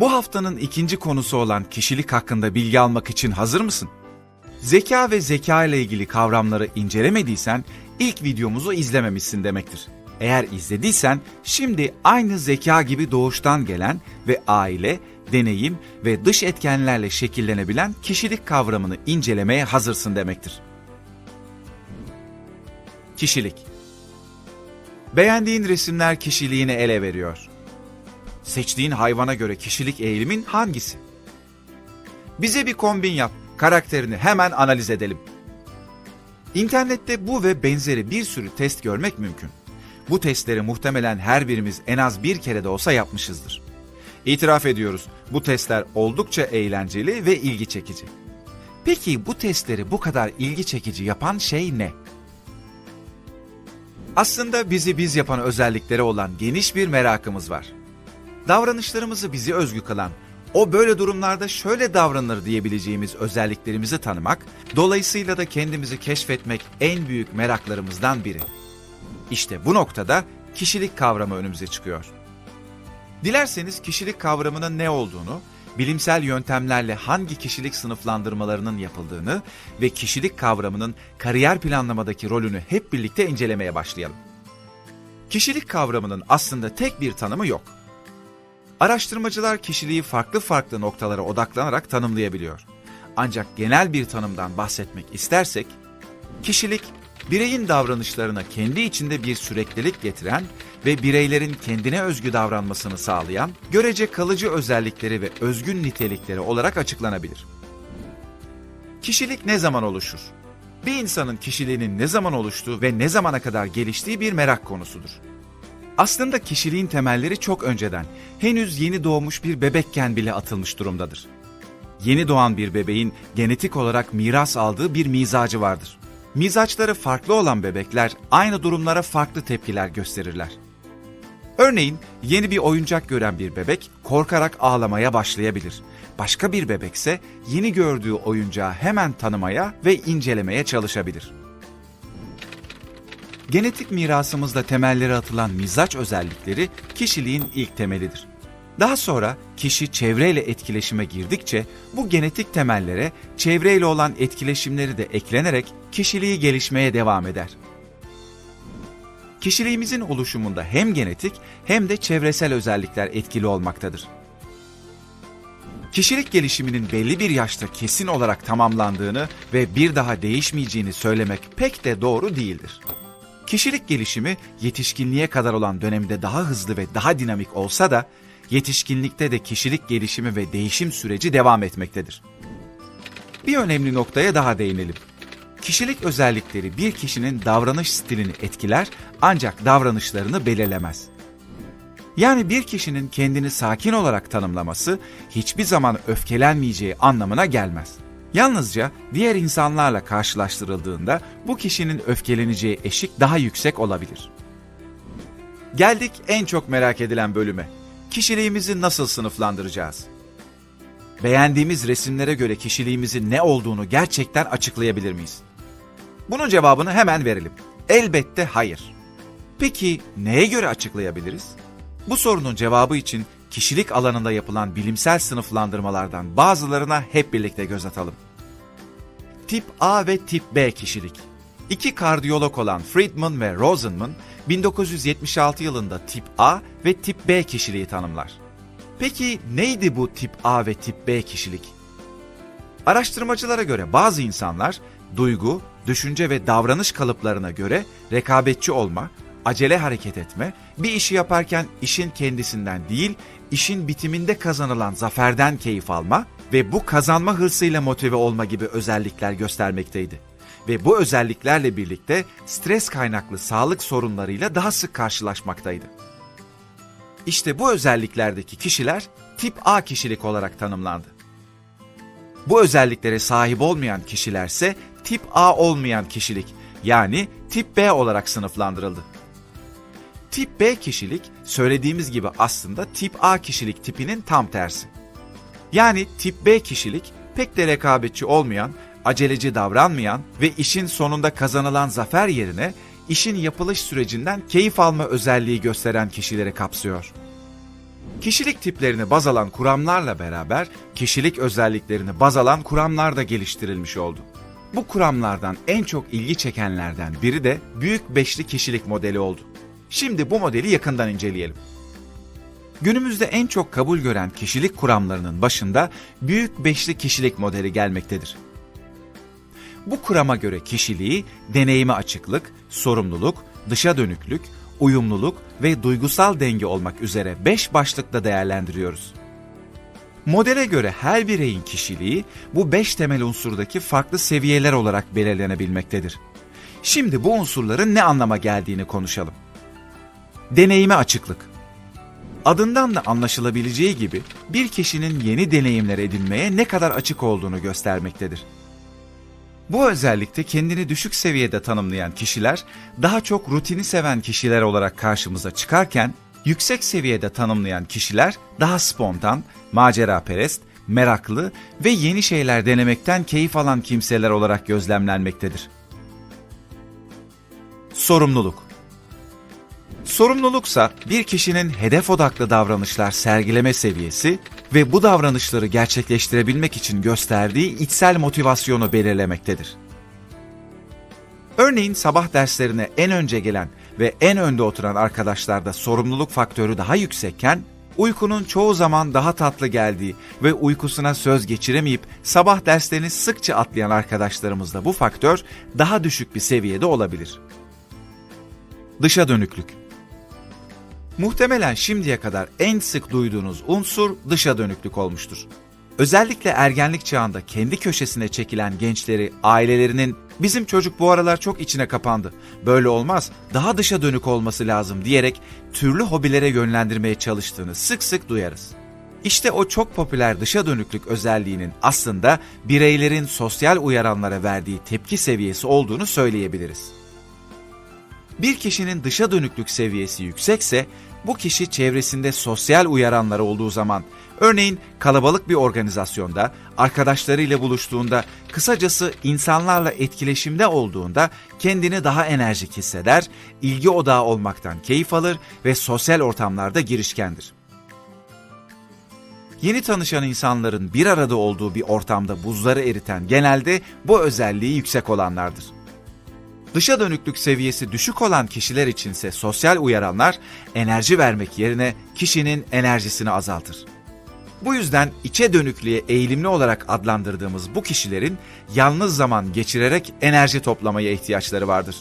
Bu haftanın ikinci konusu olan kişilik hakkında bilgi almak için hazır mısın? Zeka ve zeka ile ilgili kavramları incelemediysen ilk videomuzu izlememişsin demektir. Eğer izlediysen şimdi aynı zeka gibi doğuştan gelen ve aile, deneyim ve dış etkenlerle şekillenebilen kişilik kavramını incelemeye hazırsın demektir. Kişilik Beğendiğin resimler kişiliğini ele veriyor. Seçtiğin hayvana göre kişilik eğilimin hangisi? Bize bir kombin yap, karakterini hemen analiz edelim. İnternette bu ve benzeri bir sürü test görmek mümkün. Bu testleri muhtemelen her birimiz en az bir kere de olsa yapmışızdır. İtiraf ediyoruz, bu testler oldukça eğlenceli ve ilgi çekici. Peki bu testleri bu kadar ilgi çekici yapan şey ne? Aslında bizi biz yapan özellikleri olan geniş bir merakımız var. Davranışlarımızı bizi özgü kılan, o böyle durumlarda şöyle davranır diyebileceğimiz özelliklerimizi tanımak, dolayısıyla da kendimizi keşfetmek en büyük meraklarımızdan biri. İşte bu noktada kişilik kavramı önümüze çıkıyor. Dilerseniz kişilik kavramının ne olduğunu, bilimsel yöntemlerle hangi kişilik sınıflandırmalarının yapıldığını ve kişilik kavramının kariyer planlamadaki rolünü hep birlikte incelemeye başlayalım. Kişilik kavramının aslında tek bir tanımı yok. Araştırmacılar kişiliği farklı farklı noktalara odaklanarak tanımlayabiliyor. Ancak genel bir tanımdan bahsetmek istersek, kişilik bireyin davranışlarına kendi içinde bir süreklilik getiren ve bireylerin kendine özgü davranmasını sağlayan, görece kalıcı özellikleri ve özgün nitelikleri olarak açıklanabilir. Kişilik ne zaman oluşur? Bir insanın kişiliğinin ne zaman oluştuğu ve ne zamana kadar geliştiği bir merak konusudur. Aslında kişiliğin temelleri çok önceden, henüz yeni doğmuş bir bebekken bile atılmış durumdadır. Yeni doğan bir bebeğin genetik olarak miras aldığı bir mizacı vardır. Mizaçları farklı olan bebekler aynı durumlara farklı tepkiler gösterirler. Örneğin yeni bir oyuncak gören bir bebek korkarak ağlamaya başlayabilir. Başka bir bebekse yeni gördüğü oyuncağı hemen tanımaya ve incelemeye çalışabilir. Genetik mirasımızda temelleri atılan mizaç özellikleri kişiliğin ilk temelidir. Daha sonra kişi çevreyle etkileşime girdikçe bu genetik temellere çevreyle olan etkileşimleri de eklenerek kişiliği gelişmeye devam eder. Kişiliğimizin oluşumunda hem genetik hem de çevresel özellikler etkili olmaktadır. Kişilik gelişiminin belli bir yaşta kesin olarak tamamlandığını ve bir daha değişmeyeceğini söylemek pek de doğru değildir. Kişilik gelişimi yetişkinliğe kadar olan dönemde daha hızlı ve daha dinamik olsa da yetişkinlikte de kişilik gelişimi ve değişim süreci devam etmektedir. Bir önemli noktaya daha değinelim. Kişilik özellikleri bir kişinin davranış stilini etkiler ancak davranışlarını belirlemez. Yani bir kişinin kendini sakin olarak tanımlaması hiçbir zaman öfkelenmeyeceği anlamına gelmez. Yalnızca diğer insanlarla karşılaştırıldığında bu kişinin öfkeleneceği eşik daha yüksek olabilir. Geldik en çok merak edilen bölüme. Kişiliğimizi nasıl sınıflandıracağız? Beğendiğimiz resimlere göre kişiliğimizin ne olduğunu gerçekten açıklayabilir miyiz? Bunun cevabını hemen verelim. Elbette hayır. Peki neye göre açıklayabiliriz? Bu sorunun cevabı için kişilik alanında yapılan bilimsel sınıflandırmalardan bazılarına hep birlikte göz atalım. Tip A ve tip B kişilik. İki kardiyolog olan Friedman ve Rosenman 1976 yılında tip A ve tip B kişiliği tanımlar. Peki neydi bu tip A ve tip B kişilik? Araştırmacılara göre bazı insanlar duygu, düşünce ve davranış kalıplarına göre rekabetçi olma, acele hareket etme, bir işi yaparken işin kendisinden değil, işin bitiminde kazanılan zaferden keyif alma ve bu kazanma hırsıyla motive olma gibi özellikler göstermekteydi. Ve bu özelliklerle birlikte stres kaynaklı sağlık sorunlarıyla daha sık karşılaşmaktaydı. İşte bu özelliklerdeki kişiler tip A kişilik olarak tanımlandı. Bu özelliklere sahip olmayan kişilerse tip A olmayan kişilik yani tip B olarak sınıflandırıldı. Tip B kişilik söylediğimiz gibi aslında tip A kişilik tipinin tam tersi. Yani tip B kişilik pek de rekabetçi olmayan, aceleci davranmayan ve işin sonunda kazanılan zafer yerine işin yapılış sürecinden keyif alma özelliği gösteren kişileri kapsıyor. Kişilik tiplerini baz alan kuramlarla beraber kişilik özelliklerini baz alan kuramlar da geliştirilmiş oldu. Bu kuramlardan en çok ilgi çekenlerden biri de büyük beşli kişilik modeli oldu. Şimdi bu modeli yakından inceleyelim. Günümüzde en çok kabul gören kişilik kuramlarının başında büyük beşli kişilik modeli gelmektedir. Bu kurama göre kişiliği deneyime açıklık, sorumluluk, dışa dönüklük, uyumluluk ve duygusal denge olmak üzere beş başlıkta değerlendiriyoruz. Modele göre her bireyin kişiliği bu beş temel unsurdaki farklı seviyeler olarak belirlenebilmektedir. Şimdi bu unsurların ne anlama geldiğini konuşalım. Deneyime açıklık. Adından da anlaşılabileceği gibi bir kişinin yeni deneyimler edinmeye ne kadar açık olduğunu göstermektedir. Bu özellikte kendini düşük seviyede tanımlayan kişiler daha çok rutini seven kişiler olarak karşımıza çıkarken yüksek seviyede tanımlayan kişiler daha spontan, maceraperest, meraklı ve yeni şeyler denemekten keyif alan kimseler olarak gözlemlenmektedir. Sorumluluk Sorumluluksa bir kişinin hedef odaklı davranışlar sergileme seviyesi ve bu davranışları gerçekleştirebilmek için gösterdiği içsel motivasyonu belirlemektedir. Örneğin sabah derslerine en önce gelen ve en önde oturan arkadaşlarda sorumluluk faktörü daha yüksekken, uykunun çoğu zaman daha tatlı geldiği ve uykusuna söz geçiremeyip sabah derslerini sıkça atlayan arkadaşlarımızda bu faktör daha düşük bir seviyede olabilir. Dışa dönüklük Muhtemelen şimdiye kadar en sık duyduğunuz unsur dışa dönüklük olmuştur. Özellikle ergenlik çağında kendi köşesine çekilen gençleri ailelerinin bizim çocuk bu aralar çok içine kapandı. Böyle olmaz, daha dışa dönük olması lazım diyerek türlü hobilere yönlendirmeye çalıştığını sık sık duyarız. İşte o çok popüler dışa dönüklük özelliğinin aslında bireylerin sosyal uyaranlara verdiği tepki seviyesi olduğunu söyleyebiliriz. Bir kişinin dışa dönüklük seviyesi yüksekse bu kişi çevresinde sosyal uyaranlar olduğu zaman, örneğin kalabalık bir organizasyonda, arkadaşlarıyla buluştuğunda, kısacası insanlarla etkileşimde olduğunda kendini daha enerjik hisseder, ilgi odağı olmaktan keyif alır ve sosyal ortamlarda girişkendir. Yeni tanışan insanların bir arada olduğu bir ortamda buzları eriten genelde bu özelliği yüksek olanlardır. Dışa dönüklük seviyesi düşük olan kişiler içinse sosyal uyaranlar enerji vermek yerine kişinin enerjisini azaltır. Bu yüzden içe dönüklüğe eğilimli olarak adlandırdığımız bu kişilerin yalnız zaman geçirerek enerji toplamaya ihtiyaçları vardır.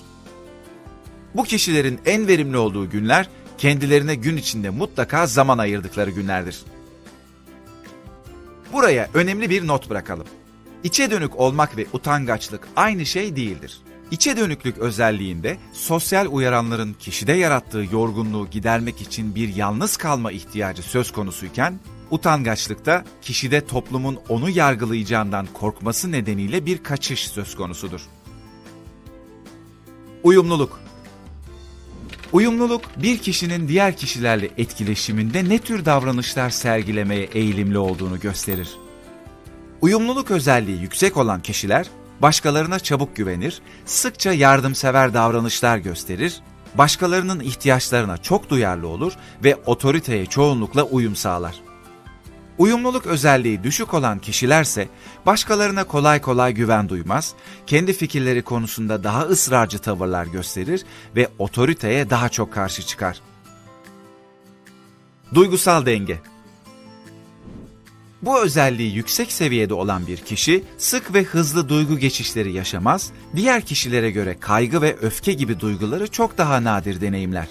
Bu kişilerin en verimli olduğu günler kendilerine gün içinde mutlaka zaman ayırdıkları günlerdir. Buraya önemli bir not bırakalım. İçe dönük olmak ve utangaçlık aynı şey değildir. İçe dönüklük özelliğinde sosyal uyaranların kişide yarattığı yorgunluğu gidermek için bir yalnız kalma ihtiyacı söz konusuyken, utangaçlıkta kişide toplumun onu yargılayacağından korkması nedeniyle bir kaçış söz konusudur. Uyumluluk Uyumluluk, bir kişinin diğer kişilerle etkileşiminde ne tür davranışlar sergilemeye eğilimli olduğunu gösterir. Uyumluluk özelliği yüksek olan kişiler, başkalarına çabuk güvenir, sıkça yardımsever davranışlar gösterir, başkalarının ihtiyaçlarına çok duyarlı olur ve otoriteye çoğunlukla uyum sağlar. Uyumluluk özelliği düşük olan kişilerse başkalarına kolay kolay güven duymaz, kendi fikirleri konusunda daha ısrarcı tavırlar gösterir ve otoriteye daha çok karşı çıkar. Duygusal denge bu özelliği yüksek seviyede olan bir kişi sık ve hızlı duygu geçişleri yaşamaz, diğer kişilere göre kaygı ve öfke gibi duyguları çok daha nadir deneyimler.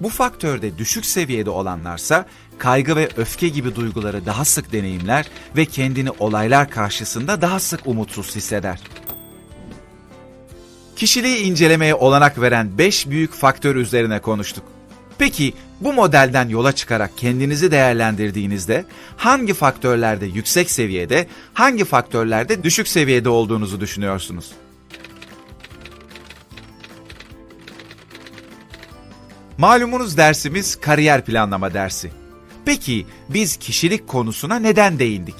Bu faktörde düşük seviyede olanlarsa kaygı ve öfke gibi duyguları daha sık deneyimler ve kendini olaylar karşısında daha sık umutsuz hisseder. Kişiliği incelemeye olanak veren 5 büyük faktör üzerine konuştuk. Peki bu modelden yola çıkarak kendinizi değerlendirdiğinizde hangi faktörlerde yüksek seviyede, hangi faktörlerde düşük seviyede olduğunuzu düşünüyorsunuz? Malumunuz dersimiz kariyer planlama dersi. Peki biz kişilik konusuna neden değindik?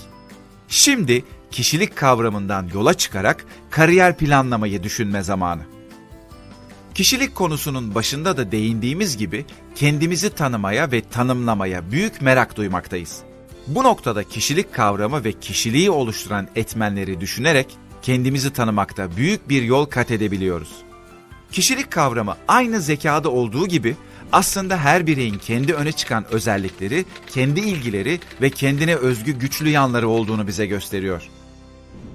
Şimdi kişilik kavramından yola çıkarak kariyer planlamayı düşünme zamanı. Kişilik konusunun başında da değindiğimiz gibi kendimizi tanımaya ve tanımlamaya büyük merak duymaktayız. Bu noktada kişilik kavramı ve kişiliği oluşturan etmenleri düşünerek kendimizi tanımakta büyük bir yol kat edebiliyoruz. Kişilik kavramı aynı zekada olduğu gibi aslında her bireyin kendi öne çıkan özellikleri, kendi ilgileri ve kendine özgü güçlü yanları olduğunu bize gösteriyor.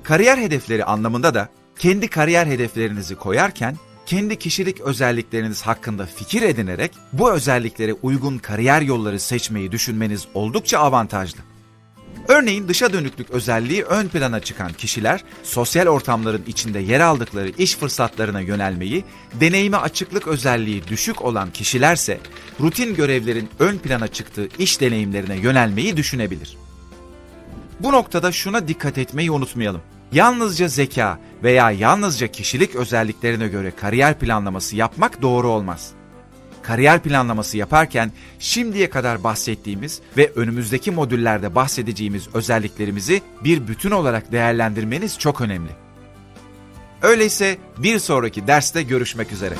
Kariyer hedefleri anlamında da kendi kariyer hedeflerinizi koyarken kendi kişilik özellikleriniz hakkında fikir edinerek bu özelliklere uygun kariyer yolları seçmeyi düşünmeniz oldukça avantajlı. Örneğin dışa dönüklük özelliği ön plana çıkan kişiler sosyal ortamların içinde yer aldıkları iş fırsatlarına yönelmeyi, deneyime açıklık özelliği düşük olan kişilerse rutin görevlerin ön plana çıktığı iş deneyimlerine yönelmeyi düşünebilir. Bu noktada şuna dikkat etmeyi unutmayalım. Yalnızca zeka veya yalnızca kişilik özelliklerine göre kariyer planlaması yapmak doğru olmaz. Kariyer planlaması yaparken şimdiye kadar bahsettiğimiz ve önümüzdeki modüllerde bahsedeceğimiz özelliklerimizi bir bütün olarak değerlendirmeniz çok önemli. Öyleyse bir sonraki derste görüşmek üzere.